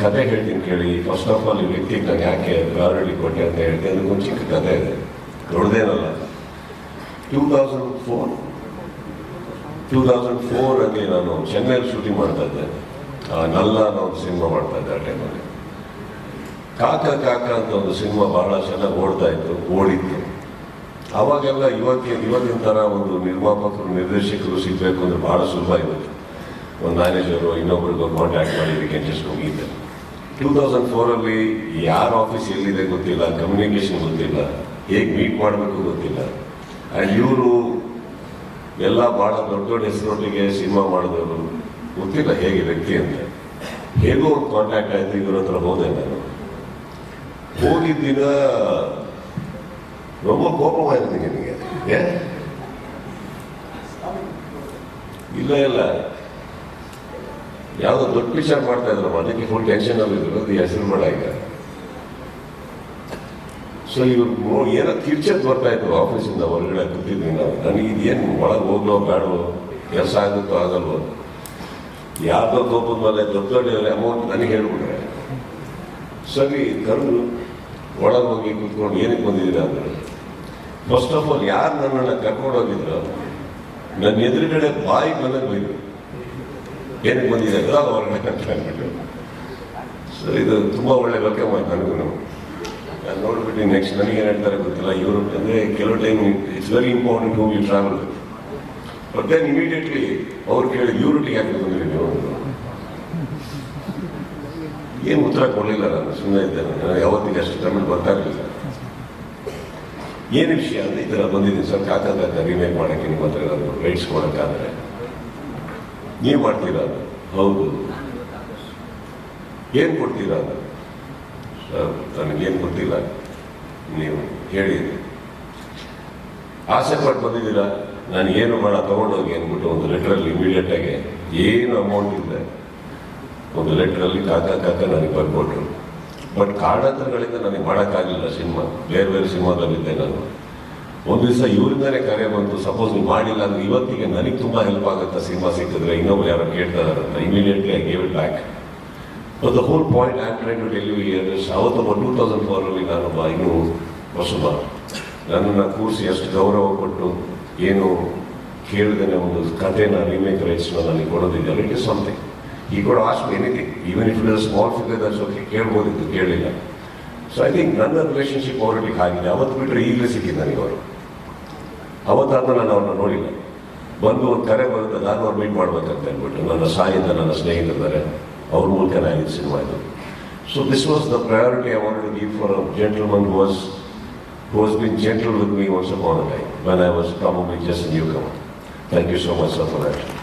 ಕತೆ ಹೇಳ್ತೀನಿ ಕೇಳಿ. ಫಸ್ಟ್ ಆಫ್ ಆಲ್ ಈ ವ್ಯಕ್ತಿಗೆ ನಾನು ಯಾಕೆ ಪ್ರಾಯೋರಿಟಿ ಕೊಟ್ಟೆ ಅಂತ ಹೇಳ್ತೀನಿ ಅದಕ್ಕೊಂದು ಚಿಕ್ಕ ಕತೆ ಇದೆ. ದೊಡ್ಡದೇನಲ್ಲ two thousand four two thousand ಫೋರಲ್ಲಿ ನಾನು ಚೆನ್ನೈಲಿ ಶೂಟಿಂಗ್ ಮಾಡ್ತಾ ಇದ್ದೆ. ಆ, ನಲ್ಲ ಅನ್ನೋ ಒಂದು ಸಿನಿಮಾ ಮಾಡ್ತಾ ಇದ್ದೆ ಆ ಟೈಮಲ್ಲಿ ಕಾಕ ಕಾಕ ಅಂತ ಒಂದು ಸಿನಿಮಾ ಬಹಳ ಚೆನ್ನಾಗಿ ಓಡ್ತಾ ಇತ್ತು ಓಡಿತ್ತು. ಅವಾಗೆಲ್ಲ ಇವತ್ತಿನ ಇವತ್ತಿನ ಥರ ಒಂದು ನಿರ್ಮಾಪಕರು ನಿರ್ದೇಶಕರು ಸಿಗಬೇಕು ಅಂದರೆ ಬಹಳ ಸುಲಭ ಇವತ್ತು ಒಂದು ಮ್ಯಾನೇಜರು ಇನ್ನೊಬ್ರಿಗೂ ಕಾಂಟ್ಯಾಕ್ಟ್ ಮಾಡಿ ಇದಕ್ಕೆ ಜಸ್ಟ್ ಹೋಗಿದ್ದೆ. ಟೂ ತೌಸಂಡ್ ಫೋರಲ್ಲಿ ಯಾರ ಆಫೀಸ್ ಎಲ್ಲಿದೆ ಗೊತ್ತಿಲ್ಲ ಕಮ್ಯುನಿಕೇಶನ್ ಗೊತ್ತಿಲ್ಲ ಹೇಗೆ ಮೀಟ್ ಮಾಡಬೇಕು ಗೊತ್ತಿಲ್ಲ ಆ್ಯಂಡ್ ಇವರು ಎಲ್ಲ ಭಾಳ ದೊಡ್ಡ ದೊಡ್ಡ ಹೆಸರೊಟ್ಟಿಗೆ ಸಿನಿಮಾ ಮಾಡಿದವರು ಗೊತ್ತಿಲ್ಲ ಹೇಗೆ ವ್ಯಕ್ತಿ ಅಂತ ಹೇಗೋ ಒಂದು ಕಾಂಟ್ಯಾಕ್ಟ್ ಆಯ್ತು ಇವ್ರ ಹತ್ರ ಹೋದೆ ನಾನು ಹೋಗಿದ್ದ ದಿನ ரொம்ப கோபமாயிருந்தீங்க நீங்க ஏன் ಇಲ್ಲ ಇಲ್ಲ ಯಾವುದೋ ದೊಡ್ಡ ವಿಚಾರ ಮಾಡ್ತಾ ಇದ್ರಮ್ಮ ಅದಕ್ಕೆ ಫುಲ್ ಟೆನ್ಷನ್ ಇದ್ರು ಅದು ಹೆಸರು ಮಾಡ ಈಗ. ಸೊ ಇವ್ರು ಏನೋ ಕಿರ್ಚತ್ ಬರ್ತಾ ಇದ್ರು ಆಫೀಸಿಂದ, ಹೊರಗಡೆ ಕೂತಿದ್ವಿ ನಾವು. ನನಗೆ ಇದೇನು ಒಳಗೆ ಹೋಗ್ಲೋ ಬೇಡವೋ ಕೆಲಸ ಆಗುತ್ತೋ ಆಗಲ್ವೋ. ಯಾರ್ದೋ ಕೋಪದ ಮೇಲೆ ದೊಡ್ಡ ದೊಡ್ಡ ಅಮೌಂಟ್ ನನಗೆ ಹೇಳ್ಬಿಟ್ರೆ. ಸರಿ, ಕರೆದು ಒಳಗೆ ಹೋಗಿ ಕೂತ್ಕೊಂಡು ಏನಕ್ಕೆ ಬಂದಿದ್ದೀರಾ ಅಂದ್ರೆ ಫಸ್ಟ್ ಆಫ್ ಆಲ್ ಯಾರು ನನ್ನನ್ನು ಕರ್ಕೊಂಡು ಹೋಗಿದ್ರು, ನನ್ನ ಎದುರುಗಡೆ ಬಾಯಿ ಬಂದಾಗ ಬೈದ್ರು ಏನಕ್ಕೆ ಬಂದಿದೆ ಅದು ಅಂತ ಅಂದ್ಬಿಟ್ಟು ಸೊ ಇದು ತುಂಬ ಒಳ್ಳೆ ಬಗ್ಗೆ ನನಗೂ ನಾನು ನೋಡ್ಬಿಟ್ಟು ನೆಕ್ಸ್ಟ್ ನನಗೆ ಏನು ಹೇಳ್ತಾರೆ ಗೊತ್ತಿಲ್ಲ. ಇವರು ಅಂದರೆ ಕೆಲವು time it's very important whom you travel but then immediately ಅವ್ರು ಕೇಳಿ ಯೂರಿಟಿಗೆ ಯಾಕೆ ಬಂದಿರಿ ನೀವು? ಏನು ಉತ್ತರ ಕೊಡಲಿಲ್ಲ ನಾನು ಸುಮ್ಮನೆ ಇದ್ದೇನೆ. ಯಾವತ್ತಿಗೆ ಅಷ್ಟು ತಮಿಳು ಗೊತ್ತಾಗಲಿಲ್ಲ ಏನು ವಿಷಯ ಅಂದರೆ ಈ ಥರ ಬಂದಿದ್ದೀನಿ. ಸರ್ ಕಾಕಂತ ರಿಮೇಕ್ ಮಾಡೋಕ್ಕೆ ನಿಮ್ಮ ಹತ್ರ ಏನಾದರೂ ರೈಟ್ಸ್ ಕೊಡೋಕ್ಕಾದ್ರೆ ನೀವು ಮಾಡ್ತೀರಾ ಹೌದು. ಏನು ಕೊಡ್ತೀರಾ ಅದು? ನನಗೇನು ಗೊತ್ತಿಲ್ಲ. ನೀವು ಹೇಳಿ. ಆಸೆ ಪಟ್ಟು ಬಂದಿದ್ದೀರಾ? ನಾನು ಏನು ಮಾಡ, ತೊಗೊಂಡೋಗಿ ಅಂದ್ಬಿಟ್ಟು ಒಂದು ಲೆಟ್ರಲ್ಲಿ ಇಮಿಡಿಯೇಟ್ ಆಗಿ ಏನು ಅಮೌಂಟ್ ಇದೆ? ಒಂದು ಲೆಟ್ರಲ್ಲಿ ಕಾಕ ಕಾಕ ನನಗೆ ಬರ್ಕೊಟ್ರು. ಬಟ್ ಕಾರಣಾಂತರಗಳಿಂದ ನನಗೆ ಮಾಡೋಕ್ಕಾಗಲಿಲ್ಲ ಸಿನಿಮಾ. ಬೇರೆ ಬೇರೆ ಸಿನಿಮಾದಲ್ಲಿದ್ದೆ ನಾನು. ಒಂದು ದಿವಸ ಇವರಿಂದಲೇ ಕರೆ ಬಂತು ಸಪೋಸ್ ನೀವು ಮಾಡಿಲ್ಲ ಅಂದ್ರೆ ಇವತ್ತಿಗೆ ನನಗೆ ತುಂಬ ಹೆಲ್ಪ್ ಆಗುತ್ತೆ ಸಿನಿಮಾ ಸಿಕ್ಕಿದ್ರೆ ಇನ್ನೊಬ್ರು ಯಾರೋ ಕೇಳ್ತಾ ಇದಾರಂತ immediately I gave it back the whole point and try to you year ಅವತ್ತೊಬ್ಬ two thousand ಫೋರಲ್ಲಿ ನಾನೊಬ್ಬ ಇನ್ನೂ ಹೊಸಬ. ನನ್ನನ್ನು ಕೂರಿಸಿ ಎಷ್ಟು ಗೌರವ ಕೊಟ್ಟು ಏನು ಕೇಳಿದೇನೆ ಒಂದು ಕಥೆನ ರಿಮೇಕ್ ರೈಟ್ಸ್ನ ನನಗೆ ಕೊಡೋದಿದೆಯಲ್ಲ ಇಟ್ ಇಸ್ ಸಮಥಿಂಗ್ ಈ ಕೂಡ asked anything even if it small figure that's okay ಕೇಳ್ಬೋದಿತ್ತು, ಕೇಳಿಲ್ಲ. ಸೊ ಐ ಥಿಂಕ್ ನನ್ನ ರಿಲೇಷನ್ಶಿಪ್ ಅವರೊಟ್ಟಿಗೆ ಆಗಿದೆ ಅವತ್ತು ಬಿಟ್ಟರೆ ಈಗಲೇ ಸಿಕ್ಕಿದ್ದು ನನಗೆ ಅವರು ಅವತ್ತಾದ್ಮೇಲೆ ನಾನು ಅವ್ರನ್ನ ನೋಡಿಲ್ಲ ಬಂದು ಒಂದು ಕರೆ ಬರುತ್ತೆ ನಾನು ಅವ್ರು ಮೀಟ್ ಮಾಡ್ಬೇಕಂತ ಅಂದ್ಬಿಟ್ಟು ನನ್ನ ಸಾಯಿಂದ ನನ್ನ ಸ್ನೇಹಿತರಿದ್ದಾರೆ ಅವ್ರ ಮೂಲಕ ಆಗಿದ್ದು ಸಿನಿಮಾ ಇದು so this was the priority I want give for a gentleman was who was been gentle with me was upon a was when I was probably just a newcomer. Thank you so much, sir, for that.